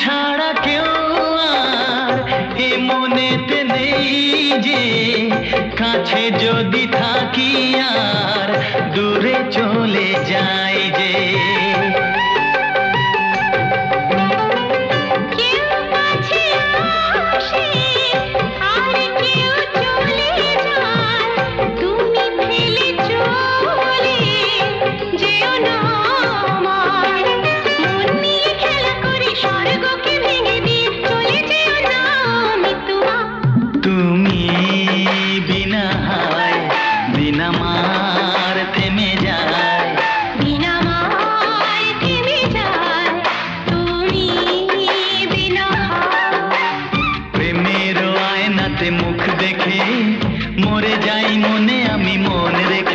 ছাড়া কেউ আর এ মনেতে নেই যে কাছে যদি থাকি আর দূরে চলে যাই যে আমার মুখ দেখে মরে যাই মনে আমি মন রেখে।